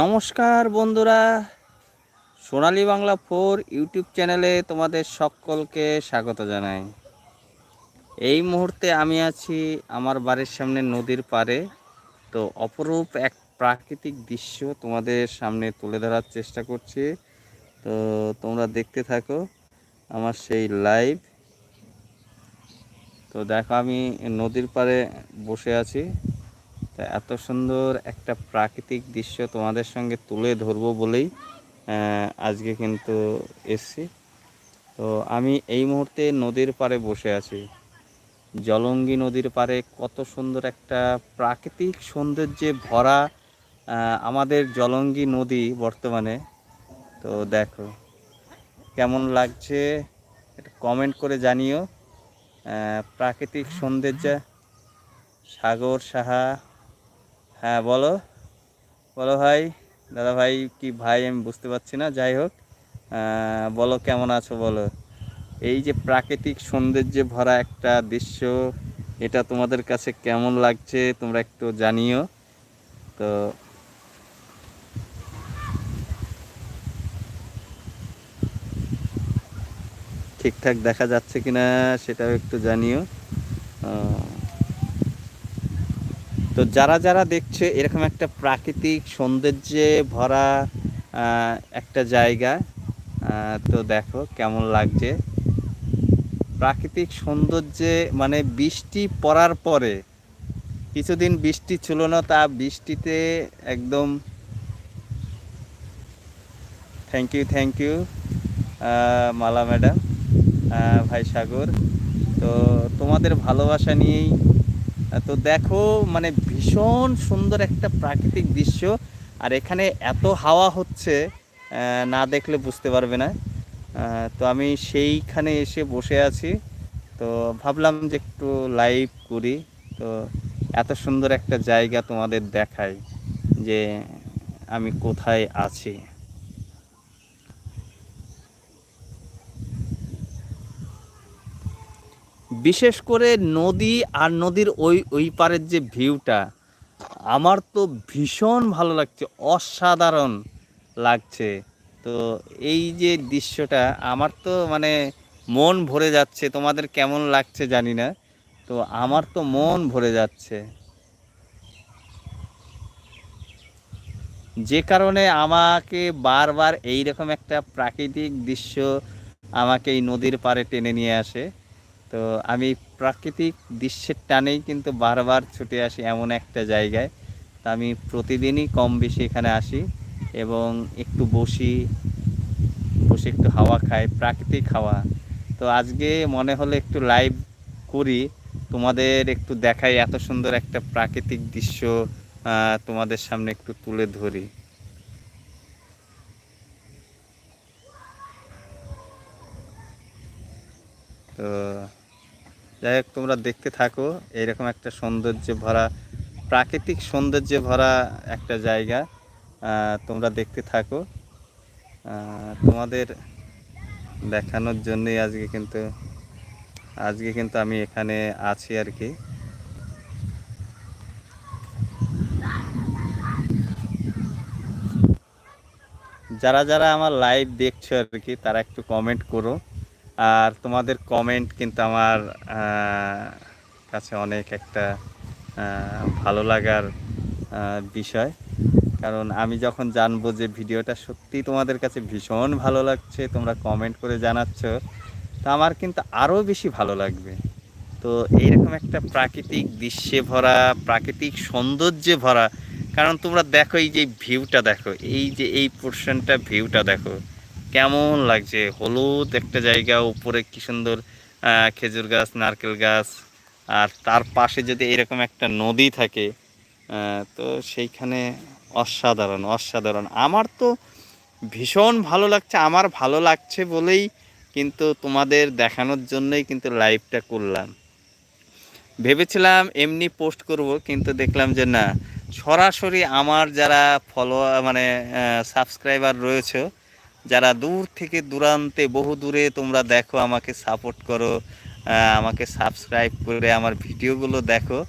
নমস্কার বন্ধুরা, সোনালী Bangla four YouTube চ্যানেলে তোমাদের সকলকে স্বাগত জানাই। এই মুহূর্তে আমি আছি আমার বাড়ির সামনে নদীর পাড়ে। তো অপরূপ এক প্রাকৃতিক দৃশ্য তোমাদের সামনে তুলে ধরার চেষ্টা করছি। তো তোমরা দেখতে থাকো আমার সেই লাইভ। তো দেখো আমি নদীর পাড়ে বসে আছি। তা এত সুন্দর একটা প্রাকৃতিক দৃশ্য তোমাদের সঙ্গে তুলে ধরবো বলেই আজকে কিন্তু এসছি। তো আমি এই মুহূর্তে নদীর পাড়ে বসে আছি। জলঙ্গি নদীর পাড়ে কত সুন্দর একটা প্রাকৃতিক সৌন্দর্যে ভরা আমাদের জলঙ্গি নদী বর্তমানে। তো দেখো, কেমন লাগছে একটা কমেন্ট করে জানিও। প্রাকৃতিক সৌন্দর্য সাগর সাহা হ্যাঁ বলো। বলো ভাই, দাদা ভাই, কি ভাই আমি বুঝতে পারছি না, যাই হোক। বলো, কেমন আছো বলো? এই যে প্রাকৃতিক সৌন্দর্যে ভরা একটা দৃশ্য, এটা তোমাদের কাছে কেমন লাগছে তোমরা একটু জানিও। তো ঠিকঠাক দেখা যাচ্ছে কিনা সেটাও একটু জানিও। তো যারা যারা দেখছে এরকম একটা প্রাকৃতিক সৌন্দর্যে ভরা একটা জায়গা তো দেখো কেমন লাগছে। প্রাকৃতিক সৌন্দর্যে মানে বৃষ্টি পড়ার পরে, কিছুদিন বৃষ্টি ছিল না, তা বৃষ্টিতে একদম thank you thank you Mala madam ভাই সাগর। তো তোমাদের ভালোবাসা নিয়েই তো দেখো মানে ভীষণ সুন্দর একটা প্রাকৃতিক দৃশ্য। আর এখানে এত হাওয়া হচ্ছে না দেখলে বুঝতে পারবে না। তো আমি সেইখানে এসে বসে আছি। তো ভাবলাম যে একটু লাইভ করি। তো এত সুন্দর একটা জায়গা তোমাদের দেখাই যে আমি কোথায় আছি। বিশেষ করে নদী আর নদীর ওই ওই পারের যে ভিউটা, আমার তো ভীষণ ভালো লাগছে, অসাধারণ লাগছে। তো এই যে দৃশ্যটা, আমার তো মানে মন ভরে যাচ্ছে, তোমাদের কেমন লাগছে জানি না, তো আমার তো মন ভরে যাচ্ছে। যে কারণে আমাকে বারবার এই রকম একটা প্রাকৃতিক দৃশ্য আমাকে এই নদীর পাড়ে টেনে নিয়ে আসে। তো আমি প্রাকৃতিক দৃশ্যের টানেই কিন্তু বারবার ছুটে আসি এমন একটা জায়গায়। তা আমি প্রতিদিনই কম বেশি এখানে আসি এবং একটু বসি, বসে একটু হাওয়া খাই, প্রাকৃতিক হাওয়া। তো আজকে মনে হলো একটু লাইভ করি, তোমাদের একটু দেখাই এত সুন্দর একটা প্রাকৃতিক দৃশ্য তোমাদের সামনে একটু তুলে ধরি। তো যাই হোক, তোমরা দেখতে থাকো, এরকম একটা সৌন্দর্যে ভরা প্রাকৃতিক সৌন্দর্যে ভরা একটা জায়গা তোমরা দেখতে থাকো। তোমাদের দেখানোর জন্যই আজকে কিন্তু আজকে কিন্তু আমি এখানে আছি আর কি। যারা যারা আমার লাইভ দেখছ আর কি, তারা একটু কমেন্ট করো। আর তোমাদের কমেন্ট কিন্তু আমার কাছে অনেক একটা ভালো লাগার বিষয়। কারণ আমি যখন জানব যে ভিডিওটা সত্যি তোমাদের কাছে ভীষণ ভালো লাগছে, তোমরা কমেন্ট করে জানাচ্ছ, তো আমার কিন্তু আরও বেশি ভালো লাগবে। তো এইরকম একটা প্রাকৃতিক দৃশ্যে ভরা, প্রাকৃতিক সৌন্দর্যে ভরা, কারণ তোমরা দেখো এই যে ভিউটা দেখো, এই যে এই পোর্শনটা ভিউটা দেখো কেমন লাগছে? হলুদ একটা জায়গা, উপরে কি সুন্দর খেজুর গাছ, নারকেল গাছ, আর তার পাশে যদি এরকম একটা নদী থাকে তো সেইখানে অসাধারণ অসাধারণ। আমার তো ভীষণ ভালো লাগছে, আমার ভালো লাগছে বলেই কিন্তু তোমাদের দেখানোর জন্যই কিন্তু লাইভটা করলাম। ভেবেছিলাম এমনি পোস্ট করব, কিন্তু দেখলাম যে না, সরাসরি আমার যারা ফলো মানে সাবস্ক্রাইবার রয়েছে যারা দূর থেকে দূরান্তে, বহু দূরে তোমরা দেখো, আমাকে সাপোর্ট করো আমাকে সাবস্ক্রাইব করে আমার ভিডিওগুলো দেখো।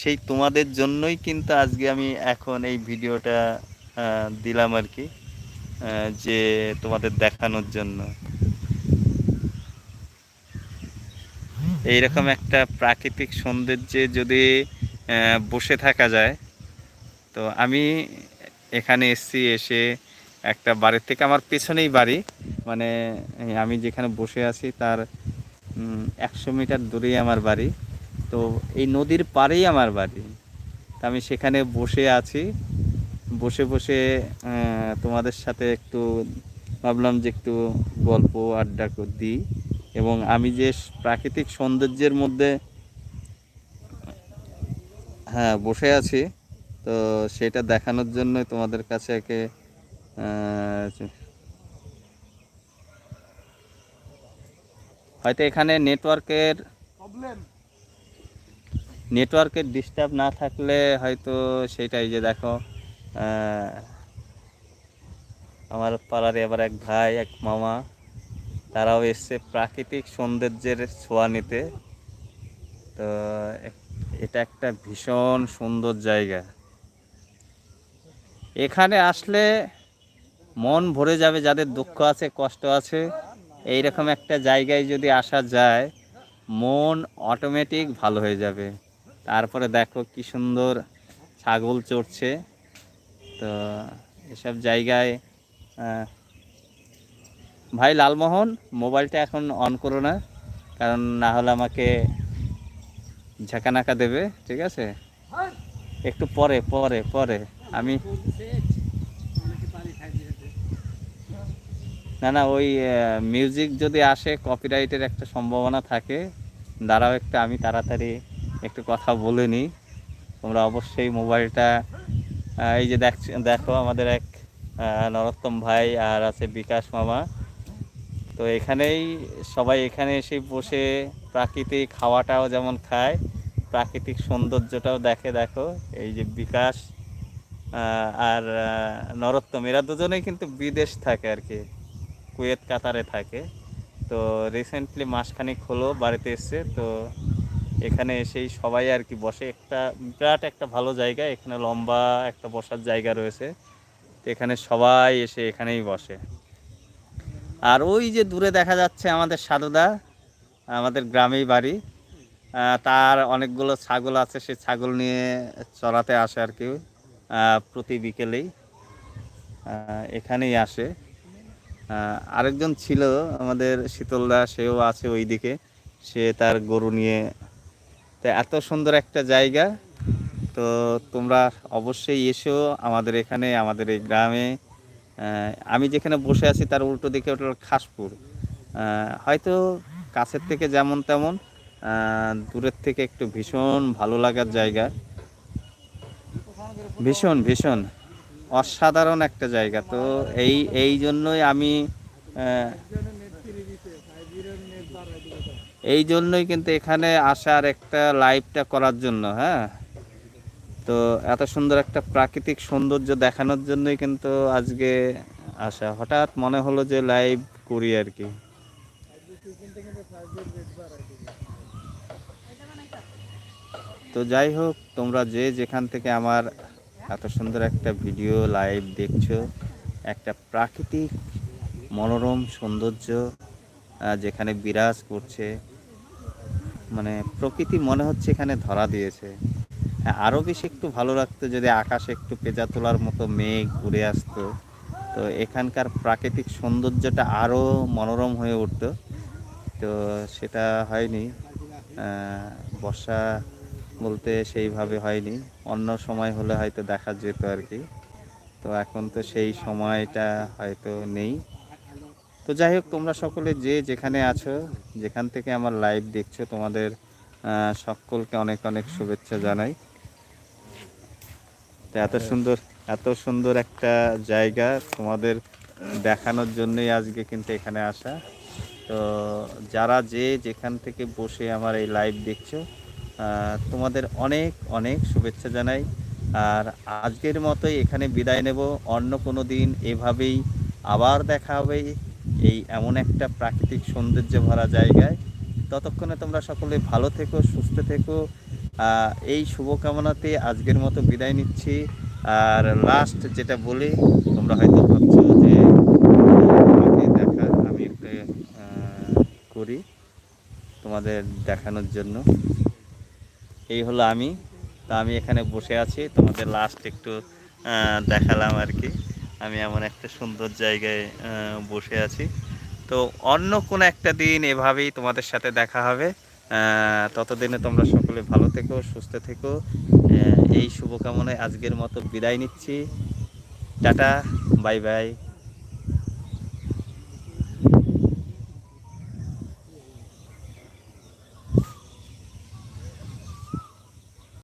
সেই তোমাদের জন্যই কিন্তু আজকে আমি এখন এই ভিডিওটা দিলাম আর কি যে তোমাদের দেখানোর জন্য। এইরকম একটা প্রাকৃতিক সৌন্দর্যে যদি বসে থাকা যায়, তো আমি এখানে এসছি, এসে একটা বাড়ির থেকে আমার পেছনেই বাড়ি। মানে আমি যেখানে বসে আছি তার একশো মিটার দূরেই আমার বাড়ি। তো এই নদীর পাড়েই আমার বাড়ি। তা আমি সেখানে বসে আছি। বসে বসে তোমাদের সাথে একটু ভাবলাম যে একটু গল্প, আড্ডা দিই। এবং আমি যে প্রাকৃতিক সৌন্দর্যের মধ্যে হ্যাঁ বসে আছি, তো সেটা দেখানোর জন্য তোমাদের কাছে একে হয়তো এখানে নেটওয়ার্কের নেটওয়ার্কের ডিস্টার্ব না থাকলে হয়তো সেটাই যে দেখো আমার পাড়ার এবার এক ভাই এক মামা তারাও এসছে প্রাকৃতিক সৌন্দর্যের ছোঁয়া নিতে। তো এটা একটা ভীষণ সুন্দর জায়গা। এখানে আসলে মন ভরে যাবে, যাদের দুঃখ আছে, কষ্ট আছে। এই রকম একটা জায়গায় যদি আসা যায়, মন অটোমেটিক ভালো হয়ে যাবে। তারপরে দেখো কি সুন্দর ছাগল চড়ছে। তো এসব জায়গায় ভাই লালমোহন, মোবাইলটা এখন অন করো না, কারণ না হলে আমাকে ঝাঁকানাকা দেবে, ঠিক আছে? একটু পরে পরে পরে। আমি না না, ওই মিউজিক যদি আসে কপিরাইটের একটা সম্ভাবনা থাকে, দাঁড়াও একটু, আমি তাড়াতাড়ি একটু কথা বলে নিই। তোমরা অবশ্যই মোবাইলটা এই যে দেখ, দেখো আমাদের এক নরোত্তম ভাই আর আছে বিকাশ মামা। তো এখানেই সবাই এখানে এসে বসে প্রাকৃতিক খাওয়াটাও যেমন খায়, প্রাকৃতিক সৌন্দর্যটাও দেখে, দেখো। এই যে বিকাশ আর নরোত্তম, এরা দুজনেই কিন্তু বিদেশ থাকে আর কি। কুয়েত, কাতারে থাকে। তো রিসেন্টলি মাসখানেক হলো বাড়িতে এসছে। তো এখানে এসেই সবাই আর কি বসে। একটা, বিরাট একটা ভালো জায়গা। এখানে লম্বা একটা বসার জায়গা রয়েছে। তো এখানে সবাই এসে এখানেই বসে। আর ওই যে দূরে দেখা যাচ্ছে আমাদের সাধুদা, আমাদের গ্রামেই বাড়ি। তার অনেকগুলো ছাগল আছে। সে ছাগল নিয়ে চড়াতে আসে আর কি প্রতি বিকেলেই। এখানেই আসে। আরেকজন ছিল আমাদের শীতলদা, সেও আছে ওইদিকে। সে তার গরু নিয়ে, তো এত সুন্দর একটা জায়গা। তো তোমরা অবশ্যই এসো আমাদের এখানে, আমাদের এই গ্রামে। আমি যেখানে বসে আছি তার উল্টো দিকে ওটা খাসপুর। হয়তো কাছের থেকে যেমন তেমন দূরের থেকে একটু ভীষণ ভালো লাগার জায়গা। ভীষণ ভীষণ। অসাধারণ একটা জায়গা। তো এই এই জন্যই আমি এই জন্যই কিন্তু এখানে আসার একটা লাইভটা করার জন্য হ্যাঁ? তো এত সুন্দর একটা প্রাকৃতিক সৌন্দর্য দেখানোর জন্যই কিন্তু আজকে আসা। হঠাৎ মনে হলো যে লাইভ করি আর কি। তো যাই হোক, তোমরা যে যেখান থেকে আমার এত সুন্দর একটা ভিডিও লাইভ দেখছ। একটা প্রাকৃতিক মনোরম সৌন্দর্য যেখানে বিরাজ করছে। মানে প্রকৃতি মনে হচ্ছে এখানে ধরা দিয়েছে। হ্যাঁ আরও বেশি একটু ভালো লাগতো যদি আকাশে একটু পেঁজা তোলার মতো মেঘ উড়ে আসতো। তো এখানকার প্রাকৃতিক সৌন্দর্যটা আরও মনোরম হয়ে উঠতো। তো সেটা হয়নি। বর্ষা বলতে সেইভাবে হয়নি। অন্য সময় হলে হয়তো দেখা যেত আর কি। তো এখন তো সেই সময়টা হয়তো নেই। তো যাই হোক, তোমরা সকলে যে যেখানে আছো, যেখান থেকে আমার লাইভ দেখছ, তোমাদের সকলকে অনেক অনেক শুভেচ্ছা জানাই। তো এত সুন্দর এত সুন্দর একটা জায়গা তোমাদের দেখানোর জন্যই আজকে কিন্তু এখানে আসা। তো যারা যে যেখান থেকে বসে আমার এই লাইভ দেখছ তোমাদের অনেক অনেক শুভেচ্ছা জানাই। আর আজকের মতোই এখানে বিদায় নেব। অন্য কোনো দিন এভাবেই আবার দেখা হবে এই এমন একটা প্রাকৃতিক সৌন্দর্য ভরা জায়গায়। ততক্ষণে তোমরা সকলে ভালো থেকো, সুস্থ থেকো। এই শুভকামনাতে আজকের মতো বিদায় নিচ্ছি। আর লাস্ট যেটা বলি, তোমরা হয়তো ভাবছ যে দেখা, আমি একটা করি তোমাদের দেখানোর জন্য। এই হলো আমি। তা আমি এখানে বসে আছি, তোমাদের লাস্ট একটু দেখালাম আর কি। আমি এমন একটা সুন্দর জায়গায় বসে আছি। তো অন্য কোনো একটা দিন এভাবেই তোমাদের সাথে দেখা হবে। ততদিনে তোমরা সকলে ভালো থেকো, সুস্থ থেকো। এই শুভকামনায় আজকের মতো বিদায় নিচ্ছি। Tata, bye bye.